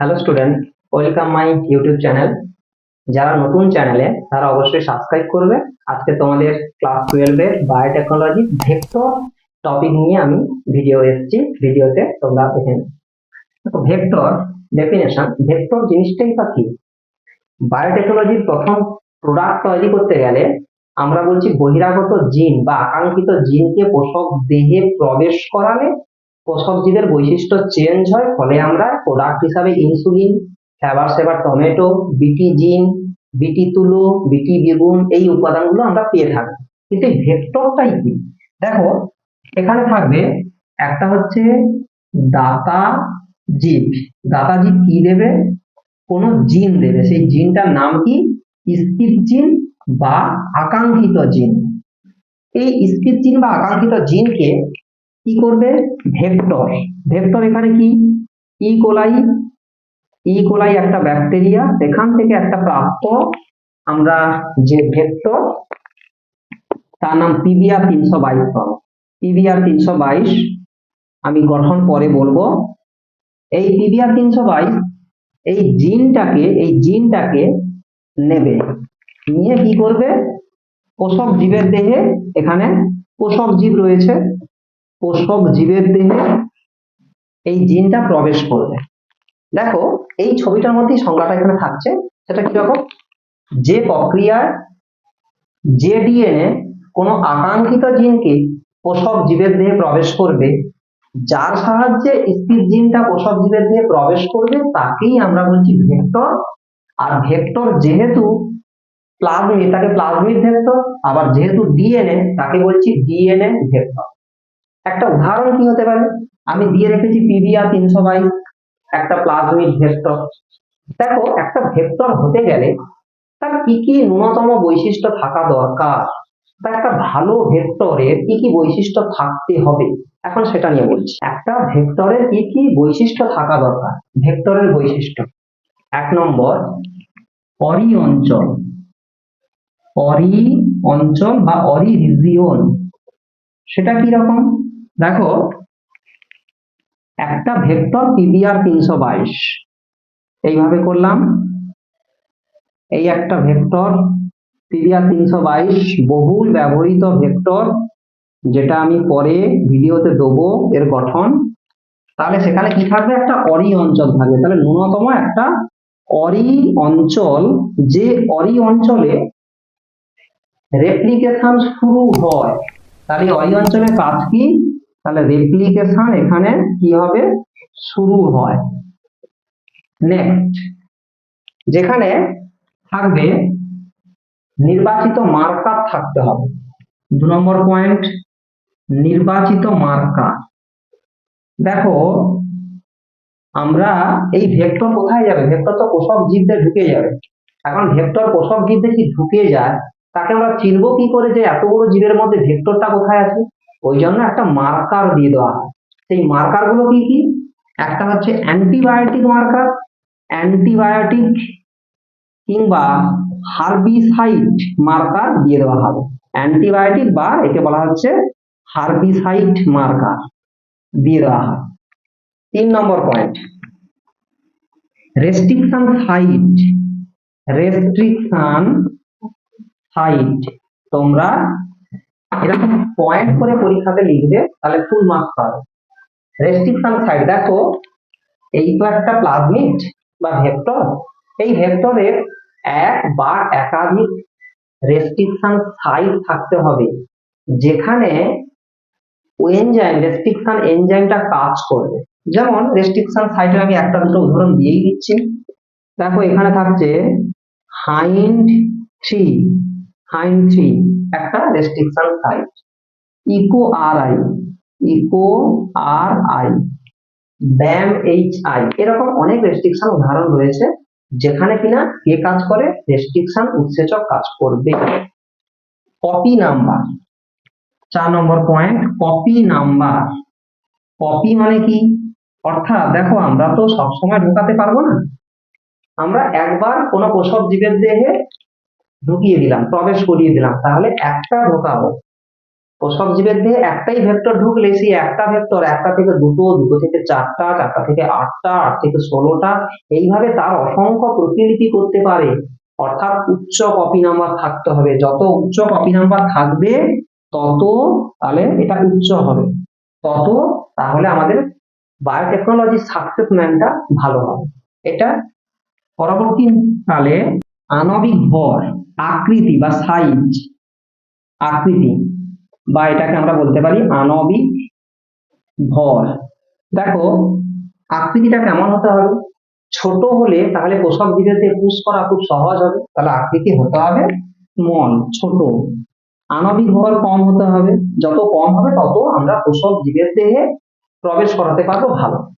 Hello student welcome my YouTube channel যারা নতুন চ্যানেলে তারা অবশ্যই সাবস্ক্রাইব করবে। আজকে তোমাদের ক্লাস টুয়েলভের বায়োটেকনোলজি ভেক্টর টপিক নিয়ে আমি ভিডিও এসেছি। ভিডিওতে তোমরা দেখে দেখো ভেক্টর ডেফিনেশন ভেক্টর জিনিসটাই বা কি? বায়োটেকনোলজির প্রথম প্রোডাক্ট তৈরি করতে গেলে আমরা বলছি বহিরাগত জিন বা আকাঙ্ক্ষিত জিনকে পোষক দেহে প্রবেশ করালে পোষক জীবের বৈশিষ্ট্য চেঞ্জ হয়, ফলে আমরা প্রোডাক্ট হিসাবে ইনসুলিন ফ্যাবার সেবার টমেটো বিটি জিন বিটি তুলো বিটি বেগুন এই উপাদানগুলো আমরা পেয়ে থাকি। কিন্তু ভেক্টরটাই কি? দেখো, এখানে থাকবে একটা হচ্ছে দাতা জীব। দাতা জীব কি দেবে? কোন জিন দেবে। সেই জিনটার নাম কি? স্পিড জিন বা আকাঙ্ক্ষিত জিন এই স্পিড জিন বা আকাঙ্ক্ষিত জিনকে কি করবে? ভেক্টর। ভেক্টর এখানে কি? ই কোলাই ই কোলাই একটা ব্যাকটেরিয়া সেখান থেকে একটা প্রাপ্ত আমরা যে ভেক্টর, তার নাম পিবিআর তিনশো বাইশ পিবিআর তিনশো বাইশ, আমি গঠন পরে বলব। এই পিবিআর তিনশো বাইশ, এই জিনটাকে এই জিনটাকে নেবে। নিয়ে কি করবে? পোষক জীবের দেহে, এখানে পোষক জীব রয়েছে। পোষক জীবের দেহে এই জিনটা প্রবেশ করবে। দেখো, এই ছবিটার মধ্যেই সংজ্ঞাটা এখানে থাকছে, সেটা কীরকম যে প্রক্রিয়ায় যে ডিএনএ কোনো আকাঙ্ক্ষিত জিনকে পোষক জীবের দেহে প্রবেশ করবে, যার সাহায্যে স্পিড জিনটা পোষক জীবের দেহে প্রবেশ করবে, তাকেই আমরা বলছি ভেক্টর। আর ভেক্টর যেহেতু প্লাজমিড তাকে প্লাজমিড ভেক্টর, আবার যেহেতু ডিএনএ, তাকে বলছি ডিএনএ ভেক্টর। একটা উদাহরণ কি হতে পারে? আমি দিয়ে রেখেছি পিবিআর তিনশো বাইশ, একটা প্লাজমিড ভেক্টর দেখো, একটা ভেক্টর হতে গেলে তার কি কি ন্যূনতম বৈশিষ্ট্য থাকা দরকার? বা একটা ভালো ভেক্টরের কি কি বৈশিষ্ট্য থাকতে হবে? এখন সেটা নিয়ে বলছি। একটা ভেক্টরের কি কি বৈশিষ্ট্য থাকা দরকার? ভেক্টরের বৈশিষ্ট্য। এক নম্বর অরি অঞ্চল অরি অঞ্চল বা অরি রিজিয়ন সেটা কি রকম? দেখো, একটা ভেক্টর পিবিআর তিনশো বাইশ। এইভাবে করলাম। এই একটা ভেক্টর পিবিআর তিনশো বাইশ বহুল ব্যবহৃত ভেক্টর, যেটা আমি পরে ভিডিওতে দেবো এর গঠন। তাহলে সেখানে কি থাকবে? একটা অরি অঞ্চল থাকবে। তাহলে ন্যূনতম একটা অরি অঞ্চল। যে অরি অঞ্চলে রেপ্লিকেশন শুরু হয় তাহলে ওই অঞ্চলে কাজ কি? তাহলে রেপ্লিকেশন এখানে কি হবে? শুরু হয়। নেক্সট যেখানে থাকবে নির্বাচিত মার্কার থাকতে হবে। দু নম্বর পয়েন্ট নির্বাচিত মার্কার। দেখো, আমরা এই ভেক্টর কোথায় যাবে? ভেক্টর তো পোষক জীবদের ঢুকে যাবে। এখন ভেক্টর পোষক জীবদের কি ঢুকে যায়? তাকে আমরা চিনবো কি করে যে এত বড় জীবের মধ্যে ভেক্টরটা কোথায় আছে? ওই জন্য একটা মার্কার দিয়ে দেওয়া হয়। সেই মার্কারগুলো কি কি? একটা হচ্ছে অ্যান্টিবায়োটিক মার্কার অ্যান্টিবায়োটিক কিংবা হার্বিসাইড মার্কার দিয়ে দেওয়া হবে। অ্যান্টিবায়োটিক বা একে বলা হচ্ছে হার্বিসাইড মার্কার দিয়ে দেওয়া হয়। তিন number point restriction site restriction site তোমরা এরকম পয়েন্ট করে পরীক্ষাতে লিখবে, তাহলে ফুল মার্কস পাবে। রেস্ট্রিকশন সাইট দেখো, এই তো একটা প্লাজমিড বা ভেক্টর এই ভেক্টরের এক বা একাধিক রেস্ট্রিকশন সাইট থাকতে হবে, যেখানে এনজাইম রেস্ট্রিকশন এনজাইমটা কাজ করবে। যেমন রেস্ট্রিকশন সাইটের আমি একটা দুটো উদাহরণ দিয়েই দিচ্ছি। দেখো, এখানে থাকছে হাইন্ড থ্রি হাইন্ড থ্রি একটা restriction site Eco R I Eco R I Bam H I এরকম অনেক রেস্ট্রিকশন উদাহরণ রয়েছে, যেখানে কিনা কে কাজ করে? রেস্ট্রিকশন উৎসেচক কাজ করবে। কপি নাম্বার চার number point copy number copy মানে কি? অর্থাৎ দেখো, আমরা তো সবসময় ঢোকাতে পারব না। আমরা একবার কোনো পোষক জীবের দেহে ঢুকিয়ে দিলাম, প্রবেশ করিয়ে দিলাম। তাহলে একটা ঢোকাবো পোষক জীবের দেহে একটাই ভেক্টর ঢুকলে সেই একটা ভেক্টর একটা থেকে দুটো দুটো থেকে চারটা চারটা থেকে আটটা, আট থেকে ষোলোটা, এইভাবে তার অসংখ্য প্রতিলিপি করতে পারে। অর্থাৎ উচ্চ কপি নাম্বার থাকতে হবে। যত উচ্চ কপি নাম্বার থাকবে, তত তাহলে এটা উচ্চ হবে। তত তাহলে আমাদের বায়োটেকনোলজি সাকসেস ম্যানটা ভালো হবে। এটা পরবর্তী কালে আণবিক ভর, আকৃতি বা সাইজ আকৃতি বা এটাকে আমরা বলতে পারি আণবিক ভর। দেখো, আকৃতিটা কেমন হতে হবে? ছোট হলে তাহলে পোষক জীবেতে পুষ করা খুব সহজ হবে। তাহলে আকৃতি হতে হবে মন ছোট। আণবিক ভর কম হতে হবে। যত কম হবে তত আমরা পোষক জীবের দেহে প্রবেশ করাতে পারব ভালো।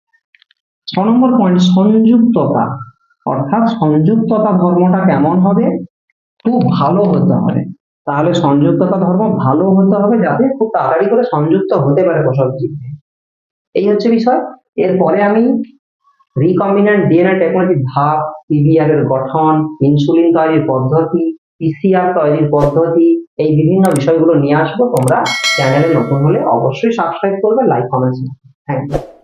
ছ নম্বর পয়েন্ট সংযুক্ততা। অর্থাৎ সংযুক্ততা ধর্মটা কেমন হবে? খুব ভালো হতে হবে। তাহলে সংযুক্ততা ধর্ম ভালো হতে হবে যাতে খুব তাড়াতাড়ি করে সংযুক্ত হতে পারে পোষক জীব এই হচ্ছে বিষয়। এরপরে আমি রিকম্বিনেন্ট ডিএনএ টেকনোলজির ধাপ পিবিআর এর গঠন ইনসুলিন তৈরির পদ্ধতি পিসিআর তৈরির পদ্ধতি, এই বিভিন্ন বিষয়গুলো নিয়ে আসব। তোমরা চ্যানেলে নতুন হলে অবশ্যই সাবস্ক্রাইব করবে লাইক কমেন্ট থ্যাংক ইউ